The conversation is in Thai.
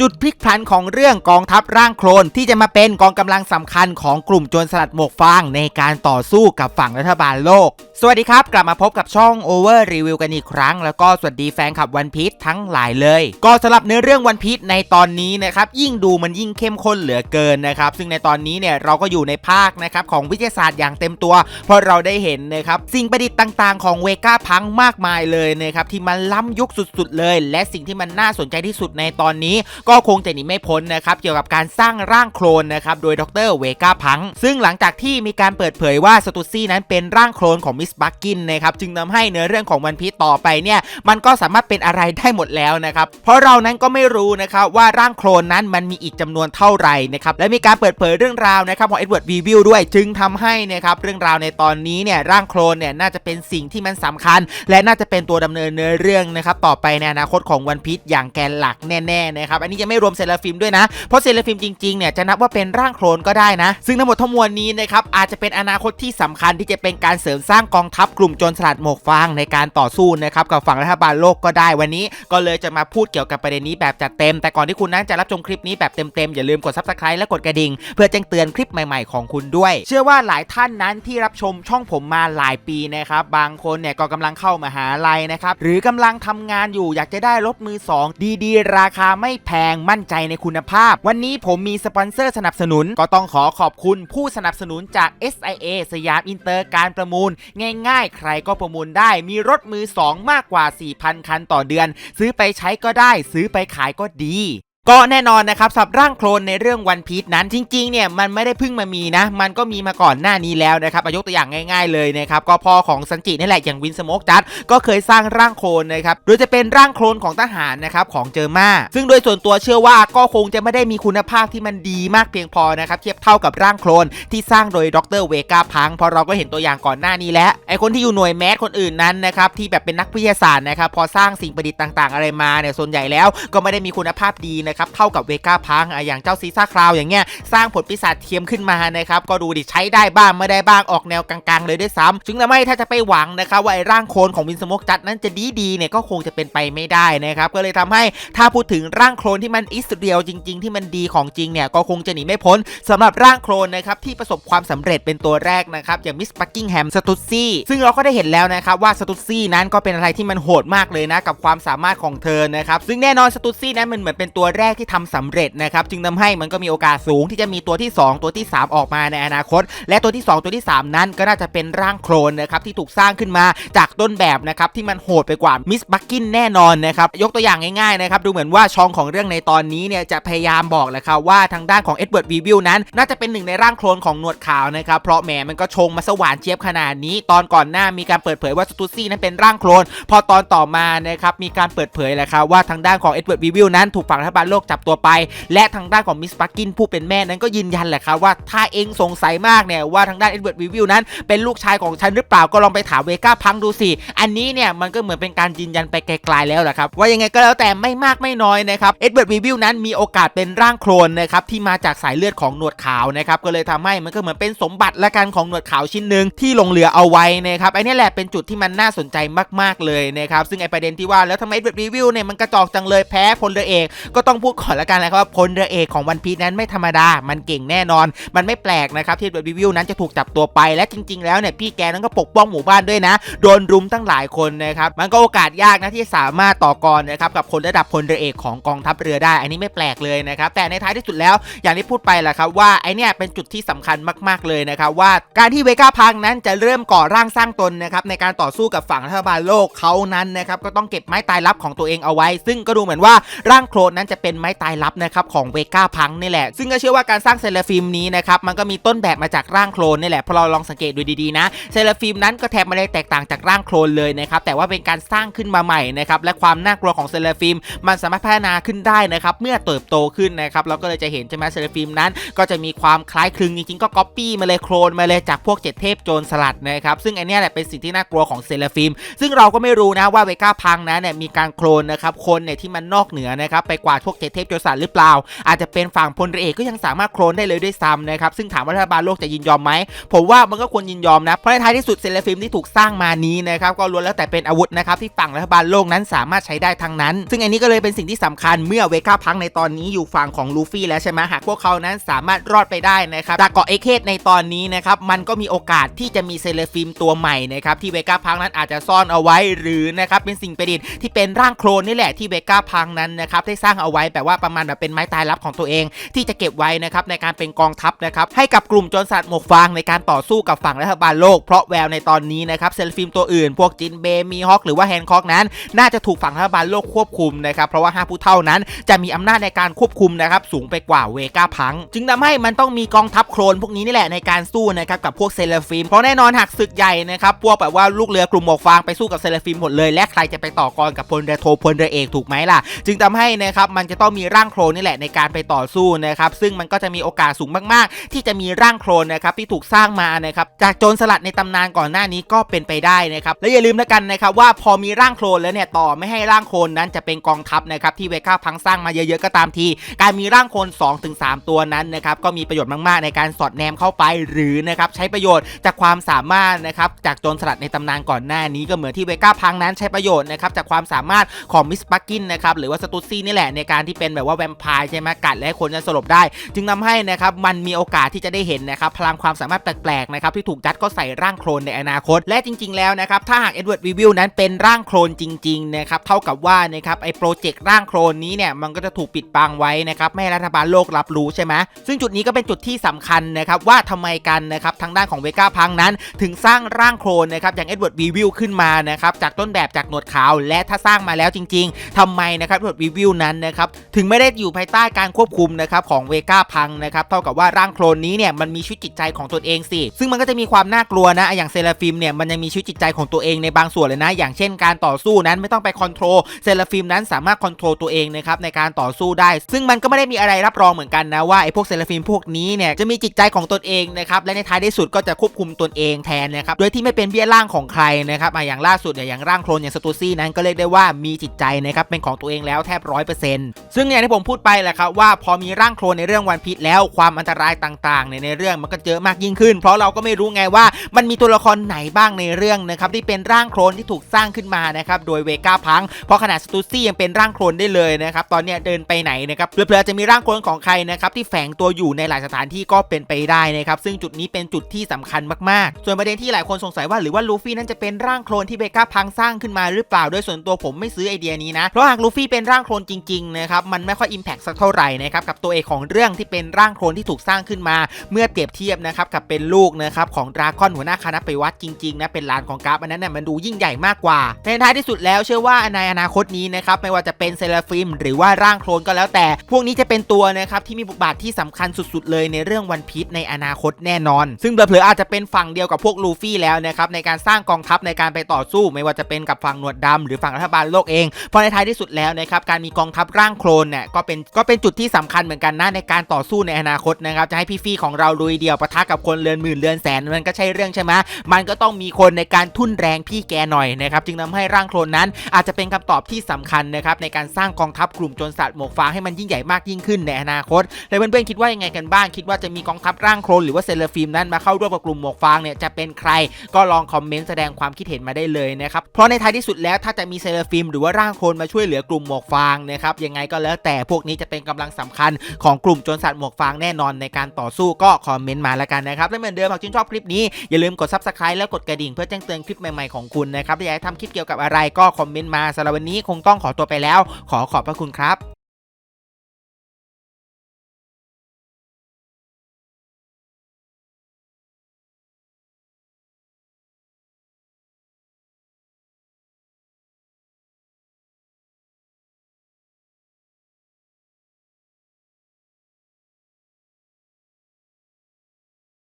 จุดพลิกผันของเรื่องกองทัพร่างโคลนที่จะมาเป็นกองกำลังสำคัญของกลุ่มโจรสลัดหมวกฟางในการต่อสู้กับฝั่งรัฐบาลโลก สวัสดีครับ กลับมาพบกับช่อง Over Review กันอีกครั้ง แล้วก็สวัสดีแฟนคลับวันพี e ทั้งหลายเลย ก็สำหรับเนื้อเรื่องวันพี e ในตอนนี้นะครับยิ่งดูมันยิ่งเข้มข้นเหลือเกินนะครับซึ่งในตอนนี้เนี่ยเราก็อยู่ในภาคนะครับของวิทยาศาสตร์อย่างเต็มตัว เพราะเราได้เห็นนะครับสิ่งประดิษฐ์ต่างๆ ของเวก้าพังมากมายเลยนะครับที่มันล้ำยุคสุดๆเลย และสิ่งที่มันน่าสนใจที่สุดในตอนนี้ก็คงจะหนีไม่พ้นนะครับเกี่ยวกับการสร้างร่างโคลนนะครับโดยดรเวก้าพัง ซึ่งหลังจากที่มีการเปิดเผยว่าสตูซี่นั้นเป็นร่างโคลนของมิสบักกินนะครับจึงทำให้เนื้อเรื่องของวันพีต่อไปเนี่ยมันก็สามารถเป็นอะไรได้หมดแล้วนะครับเพราะเรานั้นก็ไม่รู้นะครับว่าร่างโคลนนั้นมันมีอีกจำนวนเท่าไหร่นะครับและมีการเปิดเผยเรื่องราวนะครับของเอ็ดเวิร์ดวีวิลด้วยจึงทำให้นะครับเรื่องราวในตอนนี้เนี่ยร่างโคลนเนี่ยน่าจะเป็นสิ่งที่มันสำคัญ และน่าจะเป็นตัวดำเนินเนื้อเรื่องนะครับต่อไปในอนาคตของวันพีอย่างแกนหลักแน่ๆนะครับอันนี้ยังไม่รวมเซราฟิมด้วยนะ เพราะเซราฟิมจริงๆเนี่ยจะนับว่าเป็นร่างโคลนก็ได้นะ ซึ่งทั้งหมดทั้งมวลนี้นะครับอาจจะเป็นอนาคตที่สำคัญที่จะเป็นการเสริมสร้างกองทัพกลุ่มโจรสลัดหมวกฟางในการต่อสู้นะครับกับฝั่งรัฐบาลโลกก็ได้วันนี้ ก็เลยจะมาพูดเกี่ยวกับประเด็นนี้แบบจัดเต็ม แต่ก่อนที่คุณนั้นจะรับชมคลิปนี้แบบเต็มๆอย่าลืมกดซับสไครต์และกดกระดิ่งเพื่อแจ้งเตือนคลิปใหม่ๆของคุณด้วย เชื่อว่าหลายท่านนั้นที่รับชมช่องผมมาหลายปีนะครับบางคนเนี่ยก็กำลังเข้ามาหาลัยนะครับหรือกำลังทำงานอยู่อยากจะได้รถมือสองดีๆ ราคาไม่แพงมั่นใจในคุณภาพ วันนี้ผมมีสปอนเซอร์สนับสนุน ก็ต้องขอขอบคุณผู้สนับสนุนจาก SIA สยามอินเตอร์การประมูล ง่ายๆ ใครก็ประมูลได้ มีรถมือ 2 มากกว่า 4,000 คันต่อเดือน ซื้อไปใช้ก็ได้ ซื้อไปขายก็ดี ก็แน่นอนนะครับสับร่างโคลนในเรื่องวันพีชนั้นจริงๆเนี่ยมันไม่ได้เพิ่งมามีนะ มันก็มีมาก่อนหน้านี้แล้วนะครับยกตัวอย่างง่าย ๆเลยนะครับก็พ่อของซันจินี่แหละอย่างวินสโมกจัดก็เคยสร้างร่างโคลนนะครับโดยจะเป็นร่างโคลนของทหารนะครับของเจอมาซึ่งโดยส่วนตัวเชื่อว่าก็คงจะไม่ได้มีคุณภาพที่มันดีมากเพียงพอนะครับเทียบเท่ากับร่างโคลนที่สร้างโดยดรเวกาพังเพราะเราก็เห็นตัวอย่างก่อนหน้านี้แล้วไอคนที่อยู่หน่วยแมสคนอื่นนั้นนะครับที่แบบเป็นนักวิทยาศาสตร์นะครับพอสร้างสิ่งประดิษฐ์ต่าง ๆ อะไรมาเนี่ยส่วนใหญ่แล้วก็ไม่ได้มีคุณภาพดีนะครับเท่ากับเวก้าพังอย่างเจ้าซีซ่าคราวอย่างเงี้ยสร้างผลปีศาจเทียมขึ้นมานะครับก็ดูดิใช้ได้บ้างไม่ได้บ้างออกแนวกลางๆ เลยด้วยซ้ำจึงทำให้ถ้าจะไปหวังนะครับว่าไอ้ร่างโคลนของวินสโมกจัดนั้นจะดีดีๆเนี่ยก็คงจะเป็นไปไม่ได้นะครับก็เลยทำให้ถ้าพูดถึงร่างโคลนที่มันอิสเรียลจริง ๆ ที่มันดีของจริงเนี่ยก็คงจะหนีไม่พ้นสำหรับร่างโคลนนะครับที่ประสบความสำเร็จเป็นตัวแรกนะครับอย่างมิสปักกิ้งแฮมสตูซี่ซึ่งเราก็ได้เห็นแล้วนะครับว่าสตูซี่นั้นก็เป็นอะไรที่มันโหดมากเลยนะกับความสามารถของเธอนะครับซึ่งแน่นอนสตูซี่นั้นมันเหมือนเป็นตัวแรกที่ทำสำเร็จนะครับจึงทำให้มันก็มีโอกาสสูงที่จะมีตัวที่ 2 ตัวที่ 3 ออกมาในอนาคต และตัวที่ 2 ตัวที่ 3 นั้นก็น่าจะเป็นร่างโคลนนะครับที่ถูกสร้างขึ้นมาจากต้นแบบนะครับที่มันโหดไปกว่ามิสบักกินแน่นอนนะครับยกตัวอย่างง่ายๆนะครับดูเหมือนว่าช่องของเรื่องในตอนนี้เนี่ยจะพยายามบอกแหละครับว่าทางด้านของเอ็ดเวิร์ดวีวิลนั้น น่าจะเป็นหนึ่งในร่างโคลนของหนวดขาวนะครับเพราะแหมมันก็ชงมาสว่านเจี๊ยบขนาดนี้ ตอนก่อนหน้ามีการเปิดเผยว่าสตูซี่นั้นเป็นร่างโคลนพอตอนต่อมานะครับมีการเปิดเผยแหละครับว่าทางด้านของเอ็ดเวิร์ดวีวิลนั้นถูกฝั่งรัฐบาลโลกจับตัวไป และทางด้านของมิสบักกินผู้เป็นแม่นั้นก็ยืนยันแหละครับว่าถ้าเองสงสัยมากเนี่ยว่าทางด้านเอ็ดเวิร์ดวีวิลนั้น เป็นลูกชายของฉันหรือเปล่าก็ลองไปถามเวก้าพังดูสิอันนี้เนี่ยมันก็เหมือนเป็นการยืนยันไปไกลๆแล้วแหละครับว่ายังไงก็แล้วแต่ไม่มากไม่น้อยนะครับเอ็ดเวิร์ดวีวิลนั้นมีโอกาสเป็นร่างโคลนนะครับที่มาจากสายเลือดของหนวดขาวนะครับก็เลยทำให้มันก็เหมือนเป็นสมบัติละกันของหนวดขาวชิ้นหนึ่งที่หลงเหลือเอาไว้นะครับไอ้นี่แหละเป็นจุดที่มันน่าสนใจมากๆเลยนะครับซึ่งไอ้ประเด็นที่ว่าแล้วทำไมเอ็ดเวิร์ดวีวิลเนี่ยมันกระจอกจังเลยแพ้พลเรือเอกก็ต้องพูดก่อนละกันนะครับว่าพลเรือเอกของวันพีนั้นไม่ธรรมดา มันเก่งแน่นอน มันไม่แปลกนะครับที่เดวิวิวนั้นจะถูกจับตัวไป และจริง ๆ แล้วเนี่ยพี่แกนั้นก็ปกป้องหมู่บ้านด้วยนะ โดนรุมตั้งหลายคนนะครับ มันก็โอกาสยากนะที่สามารถต่อกรนะครับกับคนระดับพลเรือเอกของกองทัพเรือได้ อันนี้ไม่แปลกเลยนะครับ แต่ในท้ายที่สุดแล้วอย่างที่พูดไปแหละครับว่าไอเนี่ยเป็นจุดที่สำคัญมาก ๆเลยนะครับว่าการที่เวก้าพังนั้นจะเริ่มก่อร่างสร้างตนนะครับในการต่อสู้กับฝั่งรัฐบาลโลกเขานั้นนะครับก็ต้องเก็บไม้ตายลับของตัวเองเอาไว้ ซึ่งก็ดูเหมือนว่าร่างโคลนนั้นจะเเป็นไม้ตายลับนะครับของเวก้าพังนี่แหละ ซึ่งก็เชื่อว่าการสร้างเซเลฟิมนี้นะครับมันก็มีต้นแบบมาจากร่างโคลนนี่แหละพอเราลองสังเกตดูดีๆนะเซเลฟิมนั้นก็แทบไม่ได้แตกต่างจากร่างโคลนเลยนะครับแต่ว่าเป็นการสร้างขึ้นมาใหม่นะครับและความน่ากลัวของเซเลฟิมมันสามารถพัฒนาขึ้นได้นะครับเมื่อเติบโตขึ้นนะครับเราก็เลยจะเห็นใช่ไหมเซเลฟิมนั้น ก็จะมีความคล้ายคลึงจริงๆก็ก๊อปปี้มาเลยโคลนมาเลยจากพวกเจ็ดเทพโจรสลัดนะครับซึ่งอันเนี้ยแหละเป็นสิ่งที่น่ากลัวของเซเลฟิม ซึ่งเราก็ไม่รู้นะว่าเวก้าพังนะเนี่ยมีการโคลนนะครับคนเนี่ยที่มันนอกเหนือนะครับไปกว่าพวกเจ็ดเทพโจรสลัดหรือเปล่า อาจจะเป็นฝั่งพลเรือเอกก็ยังสามารถโคลนได้เลยด้วยซ้ำนะครับซึ่งถามว่ารัฐบาลโลกจะยินยอมไหมผมว่ามันก็ควรยินยอมนะเพราะในท้ายที่สุดเซเลฟิมที่ถูกสร้างมานี้นะครับก็ล้วนแล้วแต่เป็นอาวุธนะครับที่ฝั่งรัฐบาลโลกนั้นสามารถใช้ได้ทั้งนั้น ซึ่งอันนี้ก็เลยเป็นสิ่งที่สำคัญเมื่อเวก้าพังในตอนนี้อยู่ฝั่งของลูฟี่แล้วใช่ไหมหากพวกเขานั้นสามารถรอดไปได้นะครับจากเกาะเอเคสในตอนนี้นะครับมันก็มีโอกาสที่จะมีเซเลฟิมตัวใหม่นะครับที่เวก้าพังนั้นอาจจะซ่อนเอาไว้หรือนะครับเป็นสิ่งประดิษฐ์ที่เป็นร่างโคลนนี่แหละที่เวก้าพังนั้นนะครับได้สร้างเอาไว้แบบว่าประมาณแบบเป็นไม้ตายลับของตัวเอง ที่จะเก็บไว้นะครับในการเป็นกองทัพนะครับให้กับกลุ่มจรสลัดหมวกฟางในการต่อสู้กับฝั่งรัฐบาลโลก เพราะแววในตอนนี้นะครับเซเลฟิมตัวอื่น พวกจินเบมีฮอกหรือว่าแฮนคอกนั้น น่าจะถูกฝั่งรัฐบาลโลกควบคุมนะครับเพราะว่าห้าผู้เท่านั้นจะมีอำนาจในการควบคุมนะครับสูงไปกว่าเวก้าพัง จึงทำให้มันต้องมีกองทัพโครนพวกนี้นี่แหละในการสู้นะครับกับพวกเซเลฟิมเพราะแน่นอนหากศึกใหญ่นะครับพวกแบบว่าลูกเรือกลุ่มหมวกฟางไปสู้กับเซเลฟิมหมดเลยและใครจะไปต่อกรกับพลเรือโทพลเรือเอกถูกไหมล่ะ จึงทำให้นะครับมันจะต้องมีร่างโครนนี่แหละในการไปต่อสู้นะครับซึ่งมันก็จะมีโอกาสสูงมากๆ ที่จะมีร่างโครนนะครับที่ถูกสร้างมานะครับจากโจรสลัดในตำนานก่อนหน้านี้ก็เป็นไปได้นะครับและอย่าลืมแล้วกันนะครับว่าพอมีร่างโครนแล้วเนี่ยต่อไม่ให้ร่างโครนนั้นจะเป็นกองทัพนะครับที่เวก้าพังสร้างมาเยอะๆก็ตามที การมีร่างโคลน2-3 ตัวนั้นนะครับก็มีประโยชน์มากๆ ในการสอดแนมเข้าไปหรือนะครับใช้ประโยชน์จากความสามารถนะครับจากโจรสลัดในตำนานก่อนหน้านี้ก็เหมือนที่เวก้าพังนั้นใช้ประโยชน์นะครับจากความสามารถของมิสปักกินนะครับหรือว่าสตูซี่นี่แหละในการที่เป็นแบบว่าแวมไพร์ใช่ไหมกัดและคนจะสลบได้ จึงทำให้นะครับมันมีโอกาสที่จะได้เห็นนะครับพลังความสามารถแปลกๆนะครับที่ถูกยัดเข้าใส่ร่างโคลนในอนาคต และจริง ๆแล้วนะครับถ้าหากเอ็ดเวิร์ดวีวิลนั้นเป็นร่างโคลนจริงๆนะครับเท่ากับว่านะครับไอ้โปรเจกต์ร่างโคลนนี้เนี่ยมันก็จะถูกปิดบังไว้นะครับไม่ให้รัฐบาลโลกรับรู้ใช่ไหมซึ่งจุดนี้ก็เป็นจุดที่สำคัญนะครับว่าทำไมกันนะครับทางด้านของเวก้าพังนั้น ถึงสร้างร่างโคลนนะครับอย่างเอ็ดเวิร์ดวีวิลขึ้นมานะครับจากต้นแบบจากหนวดขาว และถ้าสร้างมาแล้วจริง ๆทำไมนะครับเอ็ดเวิร์ดวีวิลนั้นนะครับถึงไม่ได้อยู่ภายใต้การควบคุมนะครับของเวก้าพังนะครับเท่ากับว่าร่างโคลนนี้เนี่ยมันมีชีวิตจิตใจของตนเองสิ ซึ่งมันก็จะมีความน่ากลัวนะ อย่างเซราฟิมเนี่ยมันยังมีชีวิตจิตใจของตัวเองในบางส่วนเลยนะ อย่างเช่นการต่อสู้นั้นไม่ต้องไปคอนโทรลเซราฟิมนั้นสามารถคอนโทรลตัวเองนะครับในการต่อสู้ได้ ซึ่งมันก็ไม่ได้มีอะไรรับรองเหมือนกันนะว่าไอ้พวกเซราฟิมพวกนี้เนี่ยจะมีจิตใจของตนเองนะครับและในท้ายที่สุดก็จะควบคุมตนเองแทนนะครับโดยที่ไม่เป็นเบี้ยล่างของใครนะครับอะอย่างล่าสุดเนี่ยอย่างร่างโคลนอย่างสตูซี่นั้นก็เรียกได้ว่ามีจิตใจนะครับเป็นของตัวเองแล้วแทบร้อยเปอร์เซ็นต์ซึ่งอย่างที่ผมพูดไปแหละครับว่าพอมีร่างโคลนในเรื่องวันพีชแล้วความอันตรายต่างๆเนี่ยในเรื่องมันก็เยอะมากยิ่งขึ้น เพราะเราก็ไม่รู้ไงว่ามันมีตัวละครไหนบ้างในเรื่องนะครับที่เป็นร่างโคลนที่ถูกสร้างขึ้นมานะครับโดยเวก้าพังเพราะขนาดสตูซี่ยังเป็นร่างโคลนได้เลยนะครับตอนเนี้ยเดินไปไหนนะครับเผื่อๆจะมีร่างโคลนของใครนะครับที่แฝงตัวอยู่ในหลายสถานที่ก็เป็นไปได้นะครับซึ่งจุดนี้เป็นจุดที่สำคัญมากๆ ส่วนประเด็นที่หลายคนสงสัยว่าหรือว่าลูฟี่นั้นจะเป็นร่างโคลนที่เวก้าพังสร้างขึ้นมาหรือเปล่าโดยส่วนตัวผมไม่ซื้อไอเดียนี้นะเพราะหากลูฟี่เป็นร่างโคลนจริงๆนะครับมันไม่ค่อยอิมแพคสักเท่าไหร่นะครับกับตัวเอกของเรื่องที่เป็นร่างโคลนที่ถูกสร้างขึ้นมา เมื่อเปรียบเทียบนะครับกับเป็นลูกนะครับของดราก้อนหัวหน้าคณะไปวัดจริงๆนะเป็นหลานของกราฟอันนั้นน่ะมันดูยิ่งใหญ่มากกว่าในท้ายที่สุดแล้วเชื่อว่าในอนาคตนี้นะครับไม่ว่าจะเป็นเซราฟิมหรือว่าร่างโคลนก็แล้วแต่ พวกนี้จะเป็นตัวนะครับที่มีบทบาทที่สำคัญสุดๆ เลยในเรื่องวันพีชในอนาคตแน่นอน ซึ่งเผลอๆอาจจะเป็นฝั่งเดียวกับพวกลูฟี่แล้วนะครับในการสร้างกองทัพในการไปต่อสู้ ไม่ว่าจะเป็นกับฝั่งหนวดดำหรือฝั่งรัฐบาลโลกเองเพราะในท้ายที่สุดแล้วนะครับการมีกองทัพร่างโคลนเนี่ยก็เป็นก็เป็นจุดที่สำคัญเหมือนกันนะในการต่อสู้ในอนาคตนะครับจะให้พี่ฟี่ของเราลุยเดียวปะทะกับคนเรือนหมื่นเรือนแสนมันก็ใช่เรื่องใช่ไหมมันก็ต้องมีคนในการทุ่นแรงพี่แกหน่อยนะครับจึงทำให้ร่างโคลนนั้น อาจจะเป็นคำตอบที่สำคัญนะครับในการสร้างกองทัพกลุ่มโจรสลัดหมวกฟางให้มันยิ่งใหญ่มากยิ่งขึ้นในอนาคตแล้วเพื่อนๆคิดว่ายังไงกันบ้างคิดว่าจะมีกองทัพร่างโคลนหรือว่าเซเลฟิมนั้นมาเข้าร่วมกับกลุ่มหมวกฟางเนี่ยจะเป็นใครก็ลองคอมเมนต์แสดงความคิดเห็นมาได้เลยนะครับเพราะในท้ายที่สุดแล้วถ้าจะมีเซเลฟิมหรือว่าร่างโคลนมาช่วยเหลือกลุ่มหมวกฟางนะครับยังไงก็แล้วแต่พวกนี้จะเป็นกำลังสำคัญของกลุ่มโจรสัตว์หมวกฟางแน่นอนในการต่อสู้ก็คอมเมนต์มาแล้วกันนะครับและเหมือนเดิมหากชื่นชอบคลิปนี้อย่าลืมกด subscribe แล้วกดกระดิ่งเพื่อแจ้งเตือนคลิปใหม่ๆของคุณนะครับถ้าอยากให้ทำคลิปเกี่ยวกับอะไรก็คอมเมนต์มาสำหรับวันนี้คงต้องขอตัวไปแล้ว ขอขอบพระคุณครับ